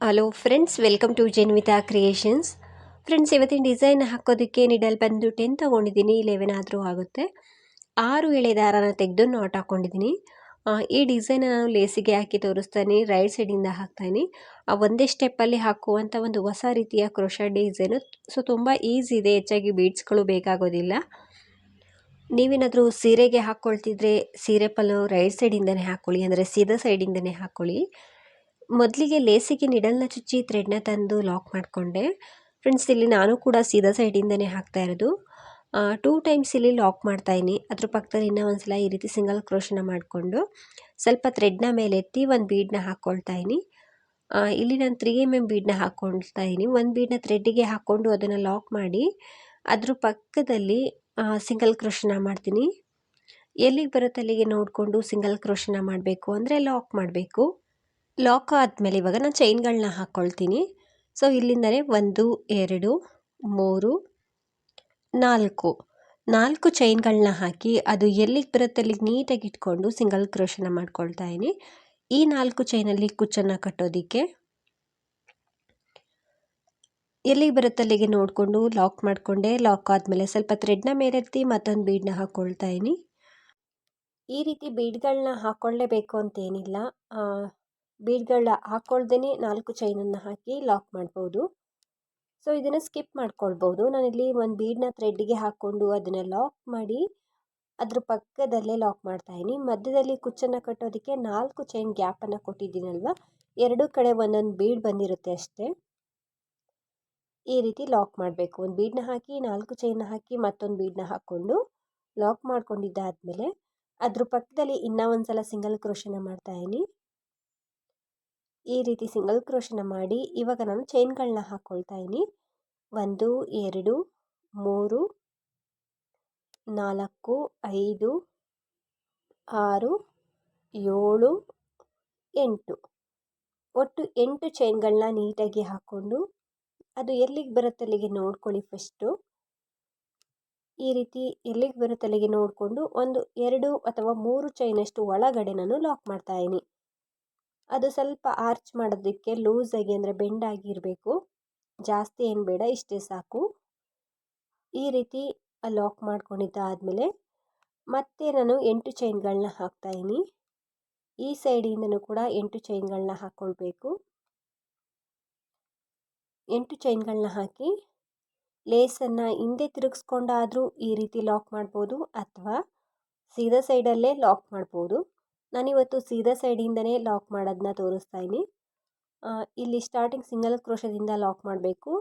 Hello friends welcome to Jenvita creations friends ಇವತ್ತಿನ design ಹಾಕೋದಕ್ಕೆ needle ಬಂದು ಟೆನ್ ತೊಗೊಂಡಿದ್ದೀನಿ. ಇಲೆವೆನ್ ಆದರೂ ಆಗುತ್ತೆ. ಆರು ಎಳೆ ದಾರನ ತೆಗೆದು ನಾಟ್ ಹಾಕ್ಕೊಂಡಿದ್ದೀನಿ ಈ ಡಿಸೈನ್ ನಾನು ಲೇಸಿಗೆ ಹಾಕಿ ತೋರಿಸ್ತಾನೆ. ರೈಟ್ ಸೈಡಿಂದ ಹಾಕ್ತಾಯಿನಿ ಆ, ಒಂದೇ ಸ್ಟೆಪ್ಪಲ್ಲಿ ಹಾಕುವಂಥ ಒಂದು ಹೊಸ ರೀತಿಯ ಕ್ರೋಶ ಡಿಸೈನು ಸೊ ತುಂಬ ಈಸಿ ಇದೆ. ಹೆಚ್ಚಾಗಿ ಬೀಡ್ಸ್ಗಳು ಬೇಕಾಗೋದಿಲ್ಲ. ನೀವೇನಾದರೂ ಸೀರೆಗೆ ಹಾಕ್ಕೊಳ್ತಿದ್ರೆ ಸೀರೆ ಪಲ್ಲು ರೈಟ್ ಸೈಡಿಂದನೇ ಹಾಕ್ಕೊಳ್ಳಿ ಅಂದರೆ ಸೀದಾ ಸೈಡಿಂದನೇ ಹಾಕ್ಕೊಳ್ಳಿ ಮೊದಲಿಗೆ ಲೇಸಿಗೆ ನಿಡಲ್ನ ಚುಚ್ಚಿ ಥ್ರೆಡ್ನ ತಂದು ಲಾಕ್ ಮಾಡಿಕೊಂಡೆ. ಫ್ರೆಂಡ್ಸ್ ಇಲ್ಲಿ ನಾನು ಕೂಡ ಸೀದಾ ಸೈಡಿಂದನೇ ಹಾಕ್ತಾ ಇರೋದು. ಟೂ ಟೈಮ್ಸ್ ಇಲ್ಲಿ ಲಾಕ್ ಮಾಡ್ತಾಯಿನಿ ಅದ್ರ ಪಕ್ಕದಲ್ಲಿ ಇನ್ನೂ ಒಂದು ಸಲ ಈ ರೀತಿ ಸಿಂಗಲ್ ಕ್ರೋಶನ ಮಾಡಿಕೊಂಡು ಸ್ವಲ್ಪ ಥ್ರೆಡ್ನ ಮೇಲೆ ಎತ್ತಿ ಒಂದು ಬೀಡನ್ನ ಹಾಕ್ಕೊಳ್ತಾ ಇಲ್ಲಿ ನಾನು ತ್ರೀ ಎಂ ಎಂ ಬೀಡನ್ನ ಹಾಕ್ಕೊಳ್ತಾ ಇದ್ದೀನಿ. ಒಂದು ಬೀಡನ್ನ ಥ್ರೆಡ್ಡಿಗೆ ಹಾಕ್ಕೊಂಡು ಅದನ್ನು ಲಾಕ್ ಮಾಡಿ ಅದ್ರ ಪಕ್ಕದಲ್ಲಿ ಸಿಂಗಲ್ ಕ್ರೋಶನ ಮಾಡ್ತೀನಿ. ಎಲ್ಲಿಗೆ ಬರುತ್ತೆ ಅಲ್ಲಿಗೆ ನೋಡಿಕೊಂಡು ಸಿಂಗಲ್ ಕ್ರೋಶನ ಮಾಡಬೇಕು ಅಂದರೆ ಲಾಕ್ ಮಾಡಬೇಕು. ಲಾಕ್ ಆದಮೇಲೆ ಇವಾಗ ನಾನು ಚೈನ್ಗಳನ್ನ ಹಾಕ್ಕೊಳ್ತೀನಿ ಸೊ ಇಲ್ಲಿಂದಲೇ ಒಂದು, ಎರಡು, ಮೂರು, ನಾಲ್ಕು. ನಾಲ್ಕು ಚೈನ್ಗಳನ್ನ ಹಾಕಿ ಅದು ಎಲ್ಲಿಗೆ ಬರುತ್ತೆ ಅಲ್ಲಿಗೆ ನೀಟಾಗಿ ಇಟ್ಕೊಂಡು ಸಿಂಗಲ್ ಕ್ರೋಶನ ಮಾಡ್ಕೊಳ್ತಾ ಇದ್ದೀನಿ. ಈ ನಾಲ್ಕು ಚೈನಲ್ಲಿ ಕುಚ್ಚನ್ನು ಕಟ್ಟೋದಕ್ಕೆ ಎಲ್ಲಿಗೆ ಬರುತ್ತೆ ಅಲ್ಲಿಗೆ ನೋಡಿಕೊಂಡು ಲಾಕ್ ಮಾಡಿಕೊಂಡೆ ಲಾಕ್ ಆದಮೇಲೆ ಸ್ವಲ್ಪ ಥ್ರೆಡ್ನ ಮೇಲೆತ್ತಿ ಮತ್ತೊಂದು ಬೀಡನ್ನ ಹಾಕ್ಕೊಳ್ತಾ ಇದ್ದೀನಿ. ಈ ರೀತಿ ಬೀಡ್ಗಳನ್ನ ಹಾಕ್ಕೊಳ್ಳೇಬೇಕು ಅಂತೇನಿಲ್ಲ ಬೀಡ್ಗಳನ್ನ ಹಾಕ್ಕೊಳ್ದೇ ನಾಲ್ಕು ಚೈನನ್ನು ಹಾಕಿ ಲಾಕ್ ಮಾಡ್ಬೋದು. ಸೊ ಇದನ್ನು ಸ್ಕಿಪ್ ಮಾಡ್ಕೊಳ್ಬೋದು. ನಾನಿಲ್ಲಿ ಒಂದು ಬೀಡನ್ನ ಥ್ರೆಡ್ಗೆ ಹಾಕ್ಕೊಂಡು ಅದನ್ನು ಲಾಕ್ ಮಾಡಿ ಅದ್ರ ಪಕ್ಕದಲ್ಲೇ ಲಾಕ್ ಮಾಡ್ತಾ ಇದ್ದೀನಿ ಮಧ್ಯದಲ್ಲಿ ಕುಚ್ಚನ್ನು ಕಟ್ಟೋದಕ್ಕೆ ನಾಲ್ಕು ಚೈನ್ ಗ್ಯಾಪನ್ನು ಕೊಟ್ಟಿದ್ದೀನಲ್ವ? ಎರಡು ಕಡೆ ಒಂದೊಂದು ಬೀಡ್ ಬಂದಿರುತ್ತೆ ಅಷ್ಟೇ. ಈ ರೀತಿ ಲಾಕ್ ಮಾಡಬೇಕು. ಒಂದು ಬೀಡನ್ನ ಹಾಕಿ ನಾಲ್ಕು ಚೈನ್ನ ಹಾಕಿ ಮತ್ತೊಂದು ಬೀಡನ್ನ ಹಾಕ್ಕೊಂಡು ಲಾಕ್ ಮಾಡ್ಕೊಂಡಿದ್ದಾದಮೇಲೆ ಅದ್ರ ಪಕ್ಕದಲ್ಲಿ ಇನ್ನೂ ಒಂದು ಸಲ ಸಿಂಗಲ್ ಕ್ರೋಶನ ಮಾಡ್ತಾಯಿದ್ದೀನಿ ಈ ರೀತಿ ಸಿಂಗಲ್ ಕ್ರೋಶನ ಮಾಡಿ ಇವಾಗ ನಾನು ಚೈನ್ಗಳನ್ನ ಹಾಕ್ಕೊಳ್ತಾ ಇದ್ದೀನಿ. ಒಂದು, ಎರಡು, ಮೂರು, ನಾಲ್ಕು, ಐದು, ಆರು, ಏಳು, ಎಂಟು. ಒಟ್ಟು ಎಂಟು ಚೈನ್ಗಳನ್ನ ನೀಟಾಗಿ ಹಾಕ್ಕೊಂಡು ಅದು ಎಲ್ಲಿಗೆ ಬರುತ್ತೆ ಅಲ್ಲಿಗೆ ನೋಡ್ಕೊಳ್ಳಿ ಫಸ್ಟು. ಈ ರೀತಿ ಎಲ್ಲಿಗೆ ಬರುತ್ತೆ ಅಲ್ಲಿಗೆ ನೋಡಿಕೊಂಡು ಒಂದು ಎರಡು ಅಥವಾ ಮೂರು ಚೈನಷ್ಟು ಒಳಗಡೆ ನಾನು ಲಾಕ್ ಮಾಡ್ತಾಯಿದ್ದೀನಿ ಅದು ಸ್ವಲ್ಪ ಆರ್ಚ್ ಮಾಡೋದಕ್ಕೆ ಲೂಸಾಗಿ ಅಂದರೆ ಬೆಂಡಾಗಿ ಇರಬೇಕು. ಜಾಸ್ತಿ ಏನು ಬೇಡ, ಇಷ್ಟೇ ಸಾಕು. ಈ ರೀತಿ ಲಾಕ್ ಮಾಡ್ಕೊಂಡಿದ್ದಾದಮೇಲೆ ಮತ್ತೆ ನಾನು ಎಂಟು ಚೈನ್ಗಳನ್ನ ಹಾಕ್ತಾಯಿದ್ದೀನಿ ಈ ಸೈಡಿಂದನೂ ಕೂಡ ಎಂಟು ಚೈನ್ಗಳನ್ನ ಹಾಕ್ಕೊಳ್ಬೇಕು ಎಂಟು ಚೈನ್ಗಳನ್ನ ಹಾಕಿ ಲೇಸನ್ನು ಹಿಂದೆ ತಿರುಗಿಸ್ಕೊಂಡಾದರೂ ಈ ರೀತಿ ಲಾಕ್ ಮಾಡ್ಬೋದು ಅಥವಾ ಸೀದಾ ಸೈಡಲ್ಲೇ ಲಾಕ್ ಮಾಡ್ಬೋದು. ನಾನಿವತ್ತು ಸೀದಾ ಸೈಡಿಂದನೇ ಲಾಕ್ ಮಾಡೋದನ್ನ ತೋರಿಸ್ತಾ ಇದ್ದೀನಿ. ಇಲ್ಲಿ ಸ್ಟಾರ್ಟಿಂಗ್ ಸಿಂಗಲ್ ಕ್ರೋಶದಿಂದ ಲಾಕ್ ಮಾಡಬೇಕು.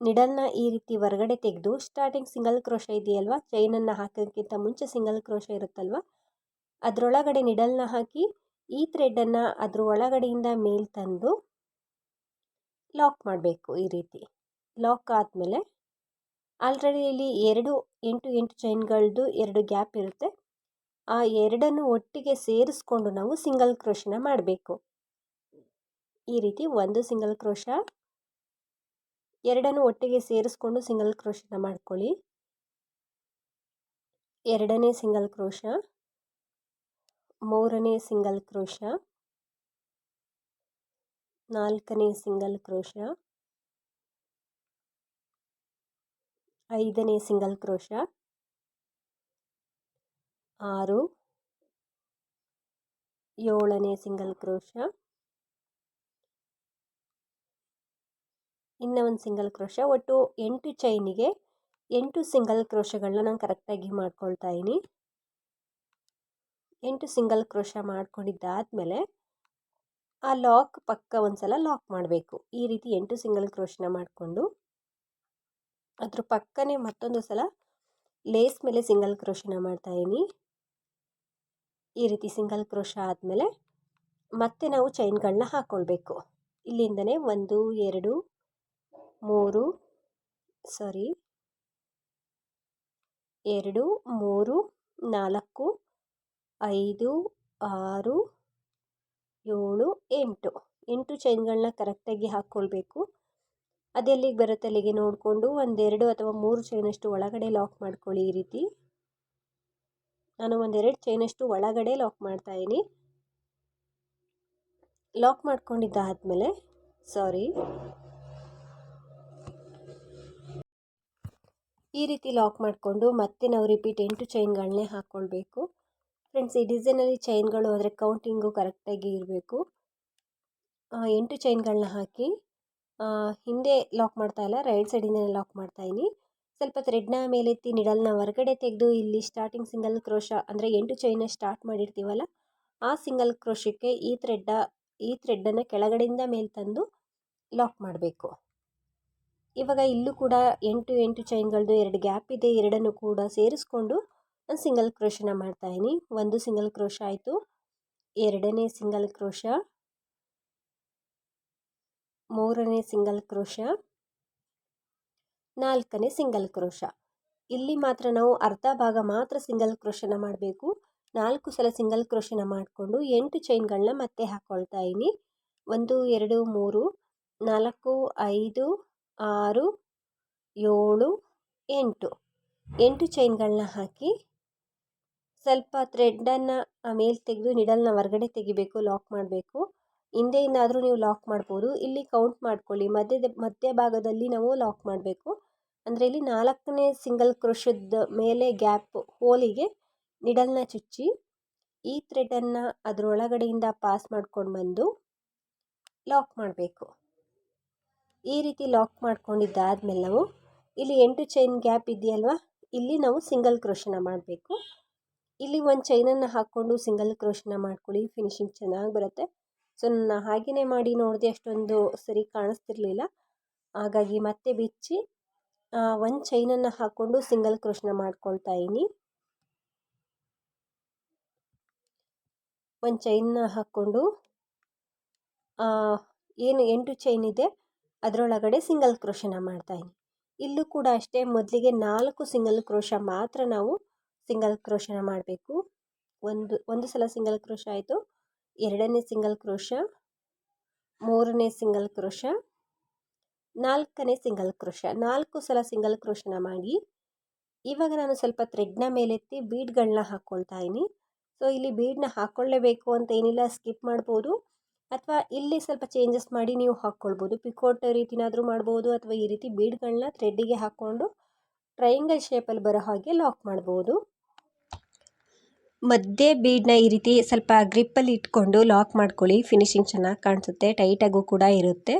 ನಿಡಲ್ನ ಈ ರೀತಿ ಹೊರಗಡೆ ತೆಗೆದು ಸ್ಟಾರ್ಟಿಂಗ್ ಸಿಂಗಲ್ ಕ್ರೋಶ ಇದೆಯಲ್ವ? ಚೈನನ್ನು ಹಾಕೋದಕ್ಕಿಂತ ಮುಂಚೆ ಸಿಂಗಲ್ ಕ್ರೋಶ ಇರುತ್ತಲ್ವ? ಅದರೊಳಗಡೆ ನಿಡಲ್ನ ಹಾಕಿ ಈ ಥ್ರೆಡನ್ನು ಅದ್ರ ಒಳಗಡೆಯಿಂದ ಮೇಲ್ ತಂದು ಲಾಕ್ ಮಾಡಬೇಕು ಈ ರೀತಿ. ಲಾಕ್ ಆದಮೇಲೆ ಆಲ್ರೆಡಿ ಇಲ್ಲಿ ಎರಡು ಎಂಟು ಎಂಟು ಚೈನ್ಗಳದ್ದು ಎರಡು ಗ್ಯಾಪ್ ಇರುತ್ತೆ. ಆ ಎರಡನ್ನು ಒಟ್ಟಿಗೆ ಸೇರಿಸ್ಕೊಂಡು ನಾವು ಸಿಂಗಲ್ ಕ್ರೋಶನ ಮಾಡಬೇಕು. ಈ ರೀತಿ ಒಂದು ಸಿಂಗಲ್ ಕ್ರೋಶ ಎರಡನ್ನು ಒಟ್ಟಿಗೆ ಸೇರಿಸ್ಕೊಂಡು ಸಿಂಗಲ್ ಕ್ರೋಶನ ಮಾಡ್ಕೊಳ್ಳಿ. ಎರಡನೇ ಸಿಂಗಲ್ ಕ್ರೋಶ ಮೂರನೇ ಸಿಂಗಲ್ ಕ್ರೋಶ ನಾಲ್ಕನೇ ಸಿಂಗಲ್ ಕ್ರೋಶ ಐದನೇ ಸಿಂಗಲ್ ಕ್ರೋಶ ಆರು. ಏಳನೇ ಸಿಂಗಲ್ ಕ್ರೋಶ. ಇನ್ನು ಒಂದು ಸಿಂಗಲ್ ಕ್ರೋಶ. ಒಟ್ಟು ಎಂಟು ಚೈನಿಗೆ ಎಂಟು ಸಿಂಗಲ್ ಕ್ರೋಶಗಳನ್ನ ನಾನು ಕರೆಕ್ಟಾಗಿ ಮಾಡ್ಕೊಳ್ತಾ ಇದ್ದೀನಿ. ಎಂಟು ಸಿಂಗಲ್ ಕ್ರೋಶ ಮಾಡ್ಕೊಂಡಿದ್ದಾದಮೇಲೆ ಆ ಲಾಕ್ ಪಕ್ಕ ಒಂದು ಸಲ ಲಾಕ್ ಮಾಡಬೇಕು. ಈ ರೀತಿ ಎಂಟು ಸಿಂಗಲ್ ಕ್ರೋಶನ ಮಾಡಿಕೊಂಡು ಅದ್ರ ಪಕ್ಕನೇ ಮತ್ತೊಂದು ಸಲ ಲೇಸ್ ಮೇಲೆ ಸಿಂಗಲ್ ಕ್ರೋಶನ ಮಾಡ್ತಾಯಿದ್ದೀನಿ ಈ ರೀತಿ ಸಿಂಗಲ್ ಕ್ರೋಶ ಆದಮೇಲೆ ಮತ್ತೆ ನಾವು ಚೈನ್ಗಳನ್ನ ಹಾಕ್ಕೊಳ್ಬೇಕು ಇಲ್ಲಿಂದನೇ ಒಂದು, ಎರಡು, ಮೂರು, ಸಾರಿ, ಎರಡು, ಮೂರು, ನಾಲ್ಕು, ಐದು, ಆರು, ಏಳು, ಎಂಟು. ಎಂಟು ಚೈನ್ಗಳನ್ನ ಕರೆಕ್ಟಾಗಿ ಹಾಕ್ಕೊಳ್ಬೇಕು ಅದೆಲ್ಲಿಗೆ ಬರುತ್ತೆ ಅಲ್ಲಿಗೆ ನೋಡಿಕೊಂಡು ಒಂದೆರಡು ಅಥವಾ ಮೂರು ಚೈನಷ್ಟು ಒಳಗಡೆ ಲಾಕ್ ಮಾಡ್ಕೊಳ್ಳಿ ಈ ರೀತಿ. ನಾನು ಒಂದೆರಡು ಚೈನಷ್ಟು ಒಳಗಡೆ ಲಾಕ್ ಮಾಡ್ತಾಯಿದ್ದೀನಿ ಲಾಕ್ ಮಾಡ್ಕೊಂಡಿದ್ದಾದಮೇಲೆ ಸಾರಿ ಈ ರೀತಿ ಲಾಕ್ ಮಾಡಿಕೊಂಡು ಮತ್ತೆ ನಾವು ರಿಪೀಟ್ ಎಂಟು ಚೈನ್ಗಳನ್ನೇ ಹಾಕ್ಕೊಳ್ಬೇಕು. ಫ್ರೆಂಡ್ಸ್ ಈ ಡಿಸೈನಲ್ಲಿ ಚೈನ್ಗಳು ಅದರ ಕೌಂಟಿಂಗು ಕರೆಕ್ಟಾಗಿ ಇರಬೇಕು. ಎಂಟು ಚೈನ್ಗಳನ್ನ ಹಾಕಿ ಹಿಂದೆ ಲಾಕ್ ಮಾಡ್ತಾ ಇಲ್ಲ ರೈಟ್ ಸೈಡಿಂದ ಲಾಕ್ ಮಾಡ್ತಾ ಇದ್ದೀನಿ ಸ್ವಲ್ಪ ಥ್ರೆಡ್ನ ಮೇಲೆತ್ತಿ ನಿಡಲ್ನ ಹೊರಗಡೆ ತೆಗೆದು ಇಲ್ಲಿ ಸ್ಟಾರ್ಟಿಂಗ್ ಸಿಂಗಲ್ ಕ್ರೋಶ ಅಂದರೆ ಎಂಟು ಚೈನ ಸ್ಟಾರ್ಟ್ ಮಾಡಿರ್ತೀವಲ್ಲ, ಆ ಸಿಂಗಲ್ ಕ್ರೋಶಕ್ಕೆ ಈ ಥ್ರೆಡ್ಡ ಈ ಥ್ರೆಡ್ಡನ್ನು ಕೆಳಗಡೆಯಿಂದ ಮೇಲೆ ತಂದು ಲಾಕ್ ಮಾಡಬೇಕು. ಇವಾಗ ಇಲ್ಲೂ ಕೂಡ ಎಂಟು ಎಂಟು ಚೈನ್ಗಳದ್ದು ಎರಡು ಗ್ಯಾಪ್ ಇದೆ, ಎರಡನ್ನು ಕೂಡ ಸೇರಿಸ್ಕೊಂಡು ನಾನು ಸಿಂಗಲ್ ಕ್ರೋಶನ ಮಾಡ್ತಾಯಿದ್ದೀನಿ ಒಂದು ಸಿಂಗಲ್ ಕ್ರೋಶ ಆಯಿತು, ಎರಡನೇ ಸಿಂಗಲ್ ಕ್ರೋಶ ಮೂರನೇ ಸಿಂಗಲ್ ಕ್ರೋಶ ನಾಲ್ಕನೇ ಸಿಂಗಲ್ ಕ್ರೋಶ. ಇಲ್ಲಿ ಮಾತ್ರ ನಾವು ಅರ್ಧ ಭಾಗ ಮಾತ್ರ ಸಿಂಗಲ್ ಕ್ರೋಶನ ಮಾಡಬೇಕು. ನಾಲ್ಕು ಸಲ ಸಿಂಗಲ್ ಕ್ರೋಶನ ಮಾಡಿಕೊಂಡು ಎಂಟು ಚೈನ್ಗಳನ್ನ ಮತ್ತೆ ಹಾಕ್ಕೊಳ್ತಾ ಇದ್ದೀನಿ ಒಂದು, ಎರಡು, ಮೂರು, ನಾಲ್ಕು, ಐದು, ಆರು, ಏಳು, ಎಂಟು. ಎಂಟು ಚೈನ್ಗಳನ್ನ ಹಾಕಿ ಸ್ವಲ್ಪ ಥ್ರೆಡ್ಡನ್ನು ಮೇಲೆ ತೆಗೆದು, ನಿಡಲ್ನ ಹೊರಗಡೆ ತೆಗಿಬೇಕು, ಲಾಕ್ ಮಾಡಬೇಕು. ಹಿಂದೆಯಿಂದಾದರೂ ನೀವು ಲಾಕ್ ಮಾಡ್ಬೋದು. ಇಲ್ಲಿ ಕೌಂಟ್ ಮಾಡ್ಕೊಳ್ಳಿ. ಮಧ್ಯದ, ಮಧ್ಯ ಭಾಗದಲ್ಲಿ ನಾವು ಲಾಕ್ ಮಾಡಬೇಕು. ಅಂದರೆ ಇಲ್ಲಿ ನಾಲ್ಕನೇ ಸಿಂಗಲ್ ಕ್ರೋಶದ ಮೇಲೆ ಗ್ಯಾಪ್ ಹೋಲಿಗೆ ನಿಡಲ್ನ ಚುಚ್ಚಿ, ಈ ಥ್ರೆಡನ್ನು ಅದರೊಳಗಡೆಯಿಂದ ಪಾಸ್ ಮಾಡ್ಕೊಂಡು ಬಂದು ಲಾಕ್ ಮಾಡಬೇಕು. ಈ ರೀತಿ ಲಾಕ್ ಮಾಡ್ಕೊಂಡಿದ್ದಾದಮೇಲೆ ನಾವು ಇಲ್ಲಿ ಎಂಟು ಚೈನ್ ಗ್ಯಾಪ್ ಇದೆಯಲ್ವಾ? ಇಲ್ಲಿ ನಾವು ಸಿಂಗಲ್ ಕ್ರೋಶನ ಮಾಡಬೇಕು. ಇಲ್ಲಿ ಒಂದು ಚೈನನ್ನು ಹಾಕ್ಕೊಂಡು ಸಿಂಗಲ್ ಕ್ರೋಶನ ಮಾಡ್ಕೊಳ್ಳಿ. ಫಿನಿಶಿಂಗ್ ಚೆನ್ನಾಗಿ ಬರುತ್ತೆ. ಸೊ ನಾನು ಹಾಗೆಯೇ ಮಾಡಿ ನೋಡಿದೆ ಅಷ್ಟೊಂದು ಸರಿ ಕಾಣಿಸ್ತಿರ್ಲಿಲ್ಲ. ಹಾಗಾಗಿ ಮತ್ತೆ ಬಿಚ್ಚಿ ಒಂದು ಚೈನನ್ನು ಹಾಕ್ಕೊಂಡು ಸಿಂಗಲ್ ಕ್ರೋಶ್ನ ಮಾಡ್ಕೊಳ್ತಾ ಇದ್ದೀನಿ ಒಂದು ಚೈನ್ನ ಹಾಕ್ಕೊಂಡು ಏನು ಎಂಟು ಚೈನ್ ಇದೆ, ಅದರೊಳಗಡೆ ಸಿಂಗಲ್ ಕ್ರೋಶನ ಮಾಡ್ತಾಯಿದ್ದೀನಿ ಇಲ್ಲೂ ಕೂಡ ಅಷ್ಟೇ, ಮೊದಲಿಗೆ ನಾಲ್ಕು ಸಿಂಗಲ್ ಕ್ರೋಶ ಮಾತ್ರ ನಾವು ಸಿಂಗಲ್ ಕ್ರೋಶನ ಮಾಡಬೇಕು. ಒಂದು ಒಂದು ಸಲ ಸಿಂಗಲ್ ಕ್ರೋಶ ಆಯಿತು. ಎರಡನೇ ಸಿಂಗಲ್ ಕ್ರೋಶ ಮೂರನೇ ಸಿಂಗಲ್ ಕ್ರೋಶ ನಾಲ್ಕನೇ ಸಿಂಗಲ್ ಕ್ರೋಶ ನಾಲ್ಕು ಸಲ ಸಿಂಗಲ್ ಕ್ರೋಶನ ಮಾಡಿ, ಇವಾಗ ನಾನು ಸ್ವಲ್ಪ ಥ್ರೆಡ್ನ ಮೇಲೆತ್ತಿ ಬೀಡ್ಗಳನ್ನ ಹಾಕ್ಕೊಳ್ತಾ ಇದ್ದೀನಿ ಸೊ ಇಲ್ಲಿ ಬೀಡ್ನ ಹಾಕ್ಕೊಳ್ಳೇಬೇಕು ಅಂತ ಏನಿಲ್ಲ ಸ್ಕಿಪ್ ಮಾಡ್ಬೋದು. ಅಥವಾ ಇಲ್ಲಿ ಸ್ವಲ್ಪ ಚೇಂಜಸ್ ಮಾಡಿ ನೀವು ಹಾಕ್ಕೊಳ್ಬೋದು ಪಿಕೋಟ್ ರೀತಿನಾದರೂ ಮಾಡ್ಬೋದು, ಅಥವಾ ಈ ರೀತಿ ಬೀಡ್ಗಳನ್ನ ಥ್ರೆಡ್ಡಿಗೆ ಹಾಕ್ಕೊಂಡು ಟ್ರಯಾಂಗಲ್ ಶೇಪಲ್ಲಿ ಬರೋ ಹಾಗೆ ಲಾಕ್ ಮಾಡ್ಬೋದು. ಮಧ್ಯೆ ಬೀಡನ್ನ ಈ ರೀತಿ ಸ್ವಲ್ಪ ಗ್ರಿಪ್ಪಲ್ಲಿ ಇಟ್ಕೊಂಡು ಲಾಕ್ ಮಾಡ್ಕೊಳ್ಳಿ. ಫಿನಿಶಿಂಗ್ ಚೆನ್ನಾಗಿ ಕಾಣಿಸುತ್ತೆ. ಟೈಟಾಗೂ ಕೂಡ ಇರುತ್ತೆ.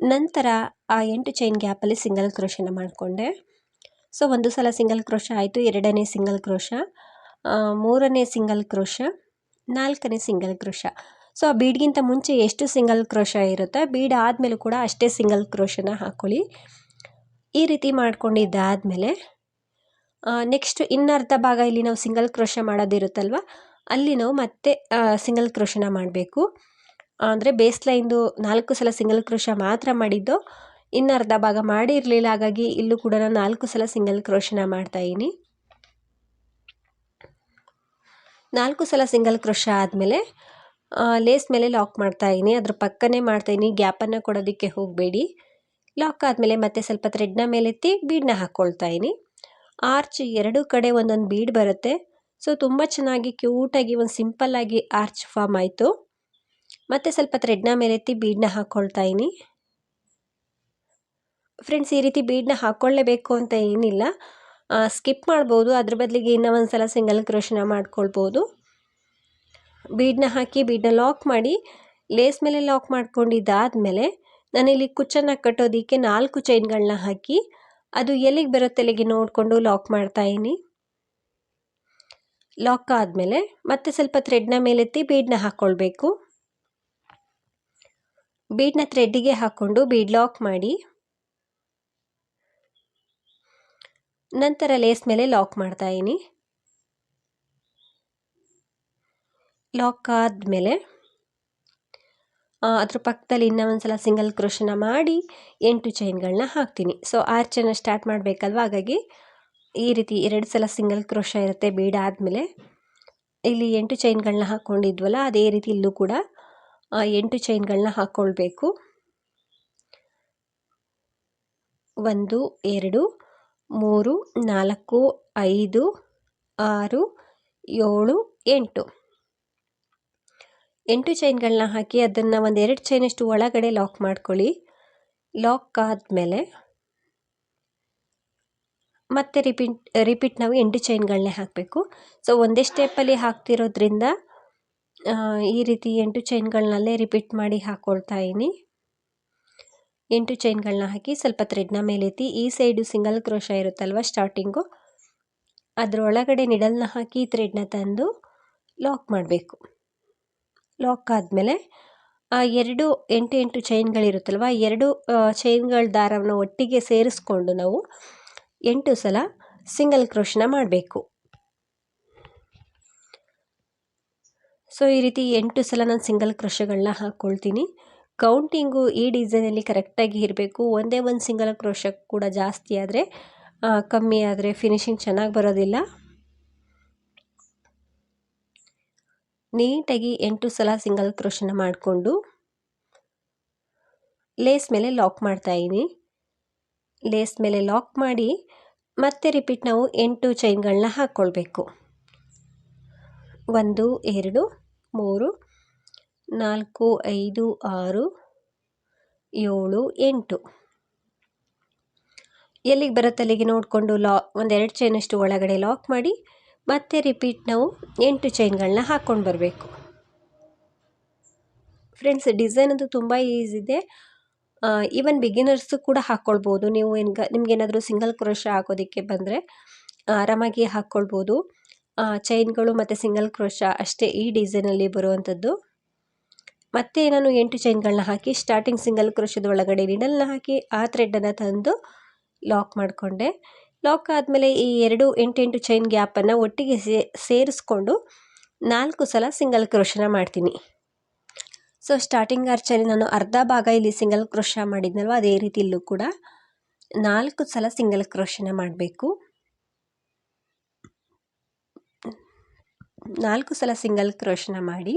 ನಂತರ ಆ ಎಂಟು ಚೈನ್ ಗ್ಯಾಪಲ್ಲಿ ಸಿಂಗಲ್ ಕ್ರೋಶನ ಮಾಡಿಕೊಂಡೆ. ಸೊ, ಒಂದು ಸಲ ಸಿಂಗಲ್ ಕ್ರೋಶ ಆಯಿತು. ಎರಡನೇ ಸಿಂಗಲ್ ಕ್ರೋಶ ಮೂರನೇ ಸಿಂಗಲ್ ಕ್ರೋಶ, ನಾಲ್ಕನೇ ಸಿಂಗಲ್ ಕ್ರೋಶ. ಸೊ, ಆ ಬೀಡ್ಗಿಂತ ಮುಂಚೆ ಎಷ್ಟು ಸಿಂಗಲ್ ಕ್ರೋಶ ಇರುತ್ತೆ, ಬೀಡ್ ಆದಮೇಲೂ ಕೂಡ ಅಷ್ಟೇ ಸಿಂಗಲ್ ಕ್ರೋಶನ ಹಾಕ್ಕೊಳ್ಳಿ ಈ ರೀತಿ ಮಾಡ್ಕೊಂಡಿದ್ದಾದಮೇಲೆ ನೆಕ್ಸ್ಟ್ ಇನ್ನರ್ಧ ಭಾಗ ಇಲ್ಲಿ ನಾವು ಸಿಂಗಲ್ ಕ್ರೋಶ ಮಾಡೋದಿರುತ್ತಲ್ವ? ಅಲ್ಲಿ ನಾವು ಮತ್ತೆ ಸಿಂಗಲ್ ಕ್ರೋಶನ ಮಾಡಬೇಕು. ಅಂದರೆ ಬೇಸ್ ಲೈನ್ದು ನಾಲ್ಕು ಸಲ ಸಿಂಗಲ್ ಕ್ರೋಶ ಮಾತ್ರ ಮಾಡಿದ್ದು, ಇನ್ನು ಅರ್ಧ ಭಾಗ ಮಾಡಿರಲಿಲ್ಲ, ಹಾಗಾಗಿ ಇಲ್ಲೂ ಕೂಡ ನಾನು ನಾಲ್ಕು ಸಲ ಸಿಂಗಲ್ ಕ್ರೋಶನ ಮಾಡ್ತಾಯಿದ್ದೀನಿ ನಾಲ್ಕು ಸಲ ಸಿಂಗಲ್ ಕ್ರೋಶ ಆದಮೇಲೆ ಲೇಸ್ ಮೇಲೆ ಲಾಕ್ ಮಾಡ್ತಾಯಿದ್ದೀನಿ ಅದ್ರ ಪಕ್ಕನೇ ಮಾಡ್ತಾಯಿದ್ದೀನಿ ಗ್ಯಾಪನ್ನು ಕೊಡೋದಕ್ಕೆ ಹೋಗಬೇಡಿ. ಲಾಕ್ ಆದಮೇಲೆ ಮತ್ತೆ ಸ್ವಲ್ಪ ಥ್ರೆಡ್ನ ಮೇಲೆತ್ತಿ ಬೀಡನ್ನ ಹಾಕ್ಕೊಳ್ತಾ ಇದ್ದೀನಿ. ಆರ್ಚ್ ಎರಡು ಕಡೆ ಒಂದೊಂದು ಬೀಡ್ ಬರುತ್ತೆ. ಸೊ ತುಂಬ ಚೆನ್ನಾಗಿ ಕ್ಯೂಟಾಗಿ ಒಂದು ಸಿಂಪಲ್ಲಾಗಿ ಆರ್ಚ್ ಫಾರ್ಮ್ ಆಯಿತು. ಮತ್ತು ಸ್ವಲ್ಪ ಥ್ರೆಡ್ನ ಮೇಲೆತ್ತಿ ಬೀಡನ್ನ ಹಾಕ್ಕೊಳ್ತಾ ಇದ್ದೀನಿ ಫ್ರೆಂಡ್ಸ್, ಈ ರೀತಿ ಬೀಡನ್ನ ಹಾಕ್ಕೊಳ್ಳೇಬೇಕು ಅಂತ ಏನಿಲ್ಲ. ಸ್ಕಿಪ್ ಮಾಡ್ಬೋದು. ಅದ್ರ ಬದಲಿಗೆ ಇನ್ನೂ ಒಂದು ಸಲ ಸಿಂಗಲ್ ಕ್ರೋಶನ ಮಾಡ್ಕೊಳ್ಬೋದು. ಬೀಡನ್ನ ಹಾಕಿ ಬೀಡನ್ನ ಲಾಕ್ ಮಾಡಿ, ಲೇಸ್ ಮೇಲೆ ಲಾಕ್ ಮಾಡ್ಕೊಂಡಿದ್ದಾದಮೇಲೆ ನಾನಿಲ್ಲಿ ಕುಚ್ಚನ್ನು ಕಟ್ಟೋದಕ್ಕೆ ನಾಲ್ಕು ಚೈನ್ಗಳನ್ನ ಹಾಕಿ ಅದು ಎಲ್ಲಿಗೆ ಬರುತ್ತೆ? ಅಲ್ಲಿಗೆ ನೋಡಿಕೊಂಡು ಲಾಕ್ ಮಾಡ್ತಾಯಿನಿ ಲಾಕ್ ಆದಮೇಲೆ ಮತ್ತೆ ಸ್ವಲ್ಪ ಥ್ರೆಡ್ನ ಮೇಲೆತ್ತಿ ಬೀಡನ್ನ ಹಾಕ್ಕೊಳ್ಬೇಕು ಬೀಡ್ನ ಥ್ರೆಡ್ಡಿಗೆ ಹಾಕ್ಕೊಂಡು ಬೀಡ್ ಲಾಕ್ ಮಾಡಿ. ನಂತರ ಲೇಸ್ ಮೇಲೆ ಲಾಕ್ ಮಾಡ್ತಾ ಇದ್ದೀನಿ ಲಾಕ್ ಆದಮೇಲೆ ಅದ್ರ ಪಕ್ಕದಲ್ಲಿ ಇನ್ನೂ ಒಂದು ಸಿಂಗಲ್ ಕ್ರೋಷನ ಮಾಡಿ ಎಂಟು ಚೈನ್ಗಳನ್ನ ಹಾಕ್ತೀನಿ. ಸೊ ಆರು ಚೈನ ಸ್ಟಾರ್ಟ್ ಮಾಡಬೇಕಲ್ವ? ಹಾಗಾಗಿ ಈ ರೀತಿ ಎರಡು ಸಲ ಸಿಂಗಲ್ ಕ್ರೋಷ ಇರುತ್ತೆ ಬೀಡಾದಮೇಲೆ ಇಲ್ಲಿ ಎಂಟು ಚೈನ್ಗಳನ್ನ ಹಾಕ್ಕೊಂಡಿದ್ವಲ್ಲ ಅದೇ ರೀತಿ ಇಲ್ಲೂ ಕೂಡ ಎಂಟು ಚೈನ್ಗಳನ್ನ ಹಾಕ್ಕೊಳ್ಬೇಕು ಒಂದು, ಎರಡು, ಮೂರು, ನಾಲ್ಕು, ಐದು, ಆರು, ಏಳು, ಎಂಟು. ಎಂಟು ಚೈನ್ಗಳನ್ನ ಹಾಕಿ ಅದನ್ನು ಒಂದು ಎರಡು ಚೈನಷ್ಟು ಒಳಗಡೆ ಲಾಕ್ ಮಾಡ್ಕೊಳ್ಳಿ. ಲಾಕ್ ಆದಮೇಲೆ ಮತ್ತೆ ರಿಪೀಟ್ ರಿಪೀಟ್ ನಾವು ಎಂಟು ಚೈನ್ಗಳನ್ನೇ ಹಾಕಬೇಕು. ಸೊ, ಒಂದೇ ಸ್ಟೆಪ್ಪಲ್ಲಿ ಹಾಕ್ತಿರೋದ್ರಿಂದ ಈ ರೀತಿ ಎಂಟು ಚೈನ್ಗಳನ್ನಲ್ಲೇ ರಿಪೀಟ್ ಮಾಡಿ ಹಾಕ್ಕೊಳ್ತಾ ಇದ್ದೀನಿ. ಎಂಟು ಚೈನ್ಗಳನ್ನ ಹಾಕಿ ಸ್ವಲ್ಪ ಥ್ರೆಡ್ನ ಮೇಲೆತ್ತಿ, ಈ ಸೈಡು ಸಿಂಗಲ್ ಕ್ರೋಶ ಇರುತ್ತಲ್ವ ಸ್ಟಾರ್ಟಿಂಗು, ಅದರೊಳಗಡೆ ನಿಡಲ್ನ ಹಾಕಿ ಥ್ರೆಡ್ನ ತಂದು ಲಾಕ್ ಮಾಡಬೇಕು. ಲಾಕ್ ಆದಮೇಲೆ, ಆ ಎರಡು ಎಂಟು ಎಂಟು ಚೈನ್ಗಳಿರುತ್ತಲ್ವ ಎರಡು ಚೈನ್ಗಳ ದಾರವನ್ನು ಒಟ್ಟಿಗೆ ಸೇರಿಸ್ಕೊಂಡು ನಾವು ಎಂಟು ಸಲ ಸಿಂಗಲ್ ಕ್ರೋಶನ ಮಾಡಬೇಕು. ಸೊ ಈ ರೀತಿ ಎಂಟು ಸಲ ನಾನು ಸಿಂಗಲ್ ಕ್ರೋಶಗಳನ್ನ ಹಾಕ್ಕೊಳ್ತೀನಿ ಕೌಂಟಿಂಗು ಈ ಡಿಸೈನಲ್ಲಿ ಕರೆಕ್ಟಾಗಿ ಇರಬೇಕು. ಒಂದೇ ಒಂದು ಸಿಂಗಲ್ ಕ್ರೋಶ ಕೂಡ ಜಾಸ್ತಿ ಆದರೆ ಕಮ್ಮಿ ಆದರೆ ಫಿನಿಶಿಂಗ್ ಚೆನ್ನಾಗಿ ಬರೋದಿಲ್ಲ. ನೀಟಾಗಿ ಎಂಟು ಸಲ ಸಿಂಗಲ್ ಕ್ರೋಶನ ಮಾಡಿಕೊಂಡು ಲೇಸ್ ಮೇಲೆ ಲಾಕ್ ಮಾಡ್ತಾಯಿದ್ದೀನಿ ಲೇಸ್ ಮೇಲೆ ಲಾಕ್ ಮಾಡಿ ಮತ್ತೆ ರಿಪೀಟ್ ನಾವು ಎಂಟು ಚೈನ್ಗಳನ್ನ ಹಾಕ್ಕೊಳ್ಬೇಕು ಒಂದು, ಎರಡು, ಮೂರು, ನಾಲ್ಕು, ಐದು, ಆರು, ಏಳು, ಎಂಟು. ಎಲ್ಲಿಗೆ ಬರುತ್ತೆ ಅಲ್ಲಿಗೆ ನೋಡಿಕೊಂಡು ಲಾ ಒಂದೆರಡು ಚೈನಷ್ಟು ಒಳಗಡೆ ಲಾಕ್ ಮಾಡಿ ಮತ್ತೆ ರಿಪೀಟ್ ನಾವು ಎಂಟು ಚೈನ್ಗಳನ್ನ ಹಾಕ್ಕೊಂಡು ಬರಬೇಕು. ಫ್ರೆಂಡ್ಸ್ ಡಿಸೈನ್ ಅಂತೂ ತುಂಬ ಈಸಿ ಇದೆ. ಈವನ್ ಬಿಗಿನರ್ಸು ಕೂಡ ಹಾಕ್ಕೊಳ್ಬೋದು ನೀವು ನಿಮ್ಗೆ ನಿಮ್ಗೇನಾದರೂ ಸಿಂಗಲ್ ಕ್ರೋಶ ಹಾಕೋದಕ್ಕೆ ಬಂದರೆ ಆರಾಮಾಗಿ ಹಾಕ್ಕೊಳ್ಬೋದು ಚೈನ್ಗಳು ಮತ್ತು ಸಿಂಗಲ್ ಕ್ರೋಶ ಅಷ್ಟೇ ಈ ಡಿಸೈನಲ್ಲಿ ಬರುವಂಥದ್ದು ಮತ್ತೆ ನಾನು ಎಂಟು ಚೈನ್ಗಳನ್ನ ಹಾಕಿ ಸ್ಟಾರ್ಟಿಂಗ್ ಸಿಂಗಲ್ ಕ್ರೋಶದ ಒಳಗಡೆ ನೀಡಲ್ನ ಹಾಕಿ, ಆ ಥ್ರೆಡ್ಡನ್ನು ತಂದು ಲಾಕ್ ಮಾಡಿಕೊಂಡೆ. ಲಾಕ್ ಆದಮೇಲೆ ಈ ಎರಡು ಎಂಟೆಂಟು ಎಂಟು ಚೈನ್ ಗ್ಯಾಪನ್ನು ಒಟ್ಟಿಗೆ ಸೇರಿಸ್ಕೊಂಡು ನಾಲ್ಕು ಸಲ ಸಿಂಗಲ್ ಕ್ರೋಶನ ಮಾಡ್ತೀನಿ. ಸೊ ಸ್ಟಾರ್ಟಿಂಗ್ ಆರ್ಚಲ್ಲಿ ನಾನು ಅರ್ಧ ಭಾಗ ಇಲ್ಲಿ ಸಿಂಗಲ್ ಕ್ರೋಶ ಮಾಡಿದ್ನಲ್ವ? ಅದೇ ರೀತಿ ಇಲ್ಲೂ ಕೂಡ ನಾಲ್ಕು ಸಲ ಸಿಂಗಲ್ ಕ್ರೋಶನ ಮಾಡಬೇಕು. ನಾಲ್ಕು ಸಲ ಸಿಂಗಲ್ ಕ್ರೋಶನ ಮಾಡಿ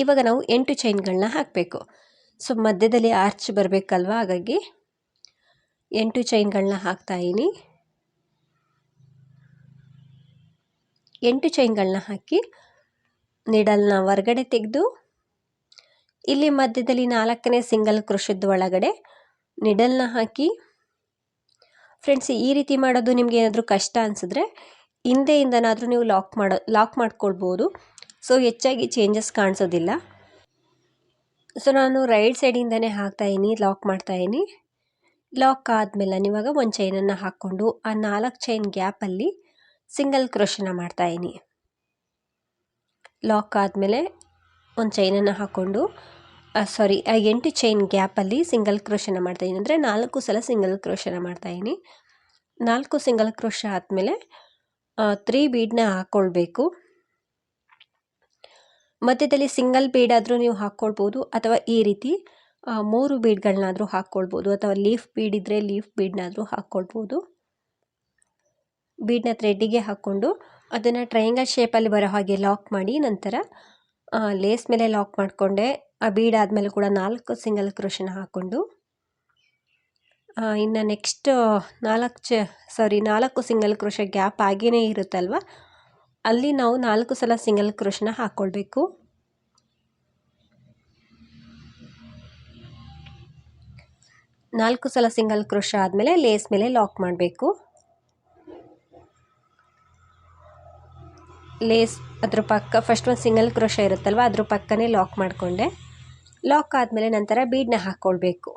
ಇವಾಗ ನಾವು ಎಂಟು ಚೈನ್ಗಳನ್ನ ಹಾಕಬೇಕು. ಸೊ ಮಧ್ಯದಲ್ಲಿ ಆರ್ಚ್ ಬರಬೇಕಲ್ವ? ಹಾಗಾಗಿ ಎಂಟು ಚೈನ್ಗಳನ್ನ ಹಾಕ್ತಾಯಿನಿ ಎಂಟು ಚೈನ್ಗಳನ್ನ ಹಾಕಿ ನಿಡಲ್ನ ಹೊರಗಡೆ ತೆಗೆದು, ಇಲ್ಲಿ ಮಧ್ಯದಲ್ಲಿ ನಾಲ್ಕನೇ ಸಿಂಗಲ್ ಕ್ರೋಶದ ಒಳಗಡೆ ನಿಡಲ್ನ ಹಾಕಿ ಫ್ರೆಂಡ್ಸ್ ಈ ರೀತಿ ಮಾಡೋದು ನಿಮ್ಗೆ ಏನಾದರೂ ಕಷ್ಟ ಅನಿಸಿದ್ರೆ ಹಿಂದೆಯಿಂದನಾದರೂ ನೀವು ಲಾಕ್ ಮಾಡೋ ಲಾಕ್ ಮಾಡ್ಕೊಳ್ಬೋದು. ಸೊ ಹೆಚ್ಚಾಗಿ ಚೇಂಜಸ್ ಕಾಣಿಸೋದಿಲ್ಲ. ಸೊ ನಾನು ರೈಟ್ ಸೈಡಿಂದನೇ ಹಾಕ್ತಾಯಿದ್ದೀನಿ ಲಾಕ್ ಮಾಡ್ತಾಯಿನಿ ಲಾಕ್ ಆದಮೇಲೆ ಇವಾಗ ಒಂದು ಚೈನನ್ನು ಹಾಕ್ಕೊಂಡು ಆ ನಾಲ್ಕು ಚೈನ್ ಗ್ಯಾಪಲ್ಲಿ ಸಿಂಗಲ್ ಕ್ರೋಶನ ಮಾಡ್ತಾಯಿನಿ ಲಾಕ್ ಆದಮೇಲೆ ಒಂದು ಚೈನನ್ನು ಹಾಕ್ಕೊಂಡು ಸಾರಿ ಆ ಎಂಟು ಚೈನ್ ಗ್ಯಾಪಲ್ಲಿ ಸಿಂಗಲ್ ಕ್ರೋಶನ ಮಾಡ್ತಾಯಿನಿ ಅಂದರೆ ನಾಲ್ಕು ಸಲ ಸಿಂಗಲ್ ಕ್ರೋಶನ ಮಾಡ್ತಾಯಿನಿ ನಾಲ್ಕು ಸಿಂಗಲ್ ಕ್ರೋಶ ಆದಮೇಲೆ ತ್ರೀ ಬೀಡನ್ನ ಹಾಕ್ಕೊಳ್ಬೇಕು ಮಧ್ಯದಲ್ಲಿ ಸಿಂಗಲ್ ಬೀಡಾದರೂ ನೀವು ಹಾಕ್ಕೊಳ್ಬೋದು ಅಥವಾ ಈ ರೀತಿ ಮೂರು ಬೀಡ್ಗಳನ್ನಾದರೂ ಹಾಕ್ಕೊಳ್ಬೋದು ಅಥವಾ ಲೀಫ್ ಬೀಡ್ ಇದ್ದರೆ ಲೀಫ್ ಬೀಡ್ನಾದರೂ ಹಾಕ್ಕೊಳ್ಬೋದು. ಬೀಡ್ನ ಥ್ರೆಡ್ಡಿಗೆ ಹಾಕ್ಕೊಂಡು ಅದನ್ನು ಟ್ರಯಾಂಗಲ್ ಶೇಪಲ್ಲಿ ಬರೋ ಹಾಗೆ ಲಾಕ್ ಮಾಡಿ ನಂತರ ಲೇಸ್ ಮೇಲೆ ಲಾಕ್ ಮಾಡಿಕೊಂಡೆ. ಆ ಬೀಡ್ ಆದಮೇಲೆ ಕೂಡ ನಾಲ್ಕು ಸಿಂಗಲ್ ಕ್ರೋಶನ ಹಾಕ್ಕೊಂಡು ಇನ್ನು ನೆಕ್ಸ್ಟ್ ನಾಲ್ಕು ಚ, ಸಾರಿ, ನಾಲ್ಕು ಸಿಂಗಲ್ ಕ್ರೋಶ ಗ್ಯಾಪ್ ಆಗಿಯೇ ಇರುತ್ತಲ್ವ? ಅಲ್ಲಿ ನಾವು ನಾಲ್ಕು ಸಲ ಸಿಂಗಲ್ ಕ್ರೋಶನ ಹಾಕ್ಕೊಳ್ಬೇಕು. ನಾಲ್ಕು ಸಲ ಸಿಂಗಲ್ ಕ್ರೋಶ ಆದಮೇಲೆ ಲೇಸ್ ಮೇಲೆ ಲಾಕ್ ಮಾಡಬೇಕು. ಲೇಸ್ ಅದ್ರ ಪಕ್ಕ ಫಸ್ಟ್ ಒಂದು ಸಿಂಗಲ್ ಕ್ರೋಶ ಇರುತ್ತಲ್ವ, ಅದ್ರ ಪಕ್ಕನೇ ಲಾಕ್ ಮಾಡಿಕೊಂಡೆ. ಲಾಕ್ ಆದಮೇಲೆ ನಂತರ ಬೀಡನ್ನ ಹಾಕ್ಕೊಳ್ಬೇಕು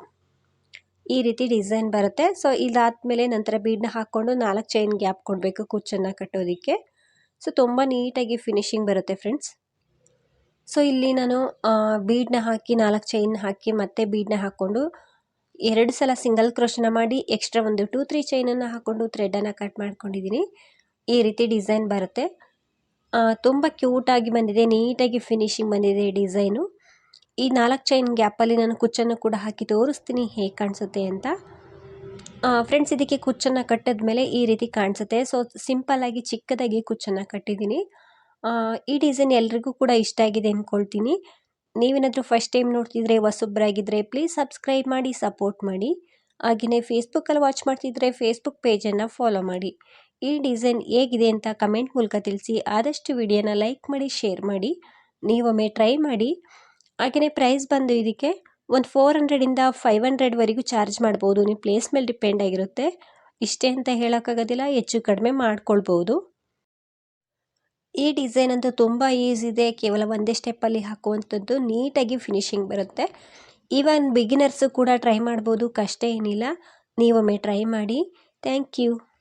ಈ ರೀತಿ ಡಿಸೈನ್ ಬರುತ್ತೆ. ಸೊ ಇದಾದಮೇಲೆ ನಂತರ ಬೀಡನ್ನ ಹಾಕ್ಕೊಂಡು ನಾಲ್ಕು ಚೈನ್ ಗ್ಯಾಪ್ ಕೊಡಬೇಕು ಕುಚ್ಚನ್ನು ಕಟ್ಟೋದಕ್ಕೆ. ಸೊ ತುಂಬ ನೀಟಾಗಿ ಫಿನಿಶಿಂಗ್ ಬರುತ್ತೆ ಫ್ರೆಂಡ್ಸ್ ಸೊ ಇಲ್ಲಿ ನಾನು ಬೀಡನ್ನ ಹಾಕಿ ನಾಲ್ಕು ಚೈನ್ ಹಾಕಿ ಮತ್ತೆ ಬೀಡನ್ನ ಹಾಕ್ಕೊಂಡು ಎರಡು ಸಲ ಸಿಂಗಲ್ ಕ್ರೋಶನ ಮಾಡಿ ಎಕ್ಸ್ಟ್ರಾ ಒಂದು ಟೂ ತ್ರೀ ಚೈನನ್ನು ಹಾಕ್ಕೊಂಡು ಥ್ರೆಡನ್ನು ಕಟ್ ಮಾಡ್ಕೊಂಡಿದ್ದೀನಿ. ಈ ರೀತಿ ಡಿಸೈನ್ ಬರುತ್ತೆ. ತುಂಬ ಕ್ಯೂಟಾಗಿ ಬಂದಿದೆ, ನೀಟಾಗಿ ಫಿನಿಶಿಂಗ್ ಬಂದಿದೆ ಡಿಸೈನು. ಈ ನಾಲ್ಕು ಚೈನ್ ಗ್ಯಾಪಲ್ಲಿ ನಾನು ಕುಚ್ಚನ್ನು ಕೂಡ ಹಾಕಿ ತೋರಿಸ್ತೀನಿ, ಹೇಗೆ ಕಾಣಿಸುತ್ತೆ ಅಂತ. ಫ್ರೆಂಡ್ಸ್, ಇದಕ್ಕೆ ಕುಚ್ಚನ್ನು ಕಟ್ಟಿದ ಮೇಲೆ ಈ ರೀತಿ ಕಾಣಿಸುತ್ತೆ. ಸೊ, ಸಿಂಪಲ್ಲಾಗಿ ಚಿಕ್ಕದಾಗಿ ಕುಚ್ಚನ್ನು ಕಟ್ಟಿದ್ದೀನಿ. ಈ ಡಿಸೈನ್ ಎಲ್ರಿಗೂ ಕೂಡ ಇಷ್ಟ ಆಗಿದೆ ಅಂದ್ಕೊಳ್ತೀನಿ ನೀವೇನಾದರೂ ಫಸ್ಟ್ ಟೈಮ್ ನೋಡ್ತಿದ್ರೆ ಹೊಸೊಬ್ಬರಾಗಿದ್ದರೆ ಪ್ಲೀಸ್ ಸಬ್ಸ್ಕ್ರೈಬ್ ಮಾಡಿ ಸಪೋರ್ಟ್ ಮಾಡಿ. ಹಾಗೆಯೇ ಫೇಸ್ಬುಕ್ಕಲ್ಲಿ ವಾಚ್ ಮಾಡ್ತಿದ್ರೆ ಫೇಸ್ಬುಕ್ ಪೇಜನ್ನು ಫಾಲೋ ಮಾಡಿ. ಈ ಡಿಸೈನ್ ಹೇಗಿದೆ ಅಂತ ಕಮೆಂಟ್ ಮೂಲಕ ತಿಳಿಸಿ. ಆದಷ್ಟು ವಿಡಿಯೋನ ಲೈಕ್ ಮಾಡಿ ಶೇರ್ ಮಾಡಿ. ನೀವೊಮ್ಮೆ ಟ್ರೈ ಮಾಡಿ. ಹಾಗೆಯೇ ಪ್ರೈಸ್ ಬಂದು ಇದಕ್ಕೆ ಒಂದು ಫೋರ್ ಹಂಡ್ರೆಡಿಂದ ಫೈವ್ ಹಂಡ್ರೆಡ್ವರೆಗೂ ಚಾರ್ಜ್ ಮಾಡ್ಬೋದು. ನೀವು ಪ್ಲೇಸ್ ಮೇಲೆ ಡಿಪೆಂಡ್ ಆಗಿರುತ್ತೆ. ಇಷ್ಟೇ ಅಂತ ಹೇಳೋಕ್ಕಾಗೋದಿಲ್ಲ, ಹೆಚ್ಚು ಕಡಿಮೆ ಮಾಡ್ಕೊಳ್ಬೋದು. ಈ ಡಿಸೈನ್ ಅಂತೂ ತುಂಬ ಈಸಿ ಇದೆ. ಕೇವಲ ಒಂದೇ ಸ್ಟೆಪ್ಪಲ್ಲಿ ಹಾಕುವಂಥದ್ದು. ನೀಟಾಗಿ ಫಿನಿಶಿಂಗ್ ಬರುತ್ತೆ. ಈವನ್ ಬಿಗಿನರ್ಸು ಕೂಡ ಟ್ರೈ ಮಾಡ್ಬೋದು. ಕಷ್ಟ ಏನಿಲ್ಲ. ನೀವೊಮ್ಮೆ ಟ್ರೈ ಮಾಡಿ. Thank you